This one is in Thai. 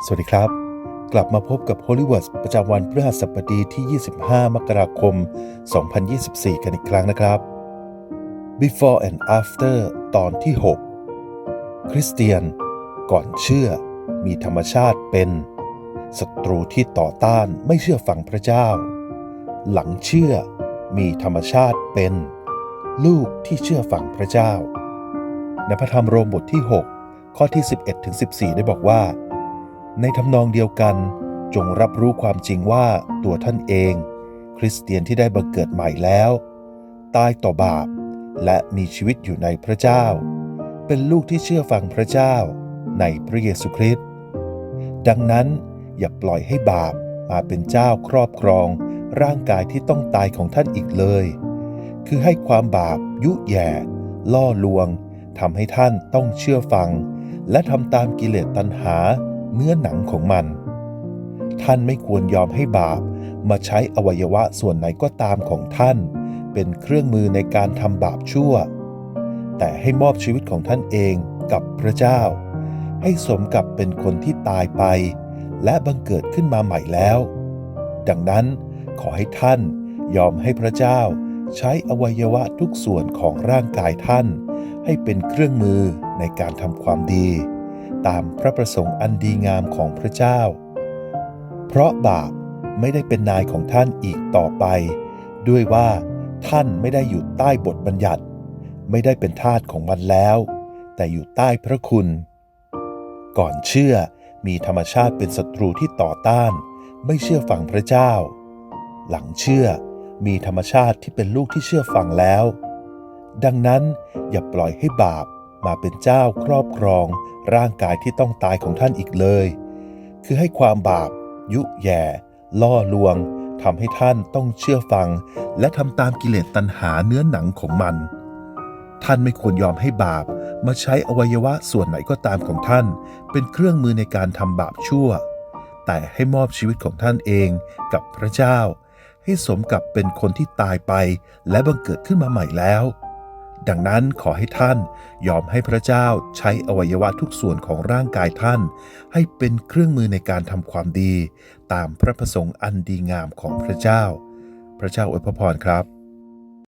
สวัสดีครับ กลับมาพบกับ Holy Words ประจำวันพฤหัสบดีที่ 25 มกราคม 2024 กันอีกครั้งนะครับ Before and After ตอนที่ 6 คริสเตียน ก่อนเชื่อ มีธรรมชาติเป็นศัตรูที่ต่อต้านไม่เชื่อฟังพระเจ้า หลังเชื่อ มีธรรมชาติเป็น ลูกที่เชื่อฟังพระเจ้าในพระธรรมโรมบทที่ 6 ข้อที่ 11-14 ได้บอกว่า ในทำนองเดียวกัน จงรับรู้ความจริงว่าตัวท่านเอง คริสเตียนที่ได้บังเกิดใหม่แล้ว ตายต่อบาป และมีชีวิตอยู่ในพระเจ้า เป็นลูกที่เชื่อฟังพระเจ้าในพระเยซูคริสต์ดังนั้นอย่าปล่อยให้บาปมาเป็นเจ้าครอบครองร่างกายที่ต้องตายของท่านอีกเลย คือให้ความบาปยุแย่ ล่อลวงทำให้ท่านต้องเชื่อฟัง และทำตามกิเลสตัณหา เนื้อหนังของมัน ท่านไม่ควรยอมให้บาปมาใช้อวัยวะส่วนไหนก็ตามของท่าน เป็นเครื่องมือในการทำบาปชั่ว แต่ให้มอบชีวิตของท่านเองกับพระเจ้า ให้สมกับเป็นคนที่ตายไป และบังเกิดขึ้นมาใหม่แล้ว ดังนั้นขอให้ท่านยอมให้พระเจ้าใช้อวัยวะทุกส่วนของร่างกายท่าน ให้เป็นเครื่องมือในการทำความดี ตามพระประสงค์อันดีงามของพระเจ้า เพราะบาปไม่ได้เป็นนายของท่านอีกต่อไป ด้วยว่าท่านไม่ได้อยู่ใต้บทบัญญัติ ไม่ได้เป็นทาสของมันแล้ว แต่อยู่ใต้พระคุณ ก่อนเชื่อมีธรรมชาติเป็นศัตรูที่ต่อต้าน ไม่เชื่อฟังพระเจ้า หลังเชื่อมีธรรมชาติที่เป็นลูกที่เชื่อฟังแล้ว ดังนั้นอย่าปล่อยให้บาป มาเป็นเจ้าครอบครองร่างกายที่ต้องตายของท่านอีกเลย คือให้ความบาป ยุแย่ ล่อลวงทำให้ท่านต้องเชื่อฟัง และทำตามกิเลสตัณหาเนื้อหนังของมัน ท่านไม่ควรยอมให้บาปมาใช้อวัยวะส่วนไหนก็ตามของท่าน เป็นเครื่องมือในการทำบาปชั่ว แต่ให้มอบชีวิตของท่านเองกับพระเจ้า ให้สมกับเป็นคนที่ตายไปและบังเกิดขึ้นมาใหม่แล้ว ดังนั้นขอให้ท่านยอมให้พระเจ้าใช้อวัยวะทุกส่วนของร่างกายท่าน ให้เป็นเครื่องมือในการทำความดี ตามพระประสงค์อันดีงามของพระเจ้า พระเจ้าอวยพรครับ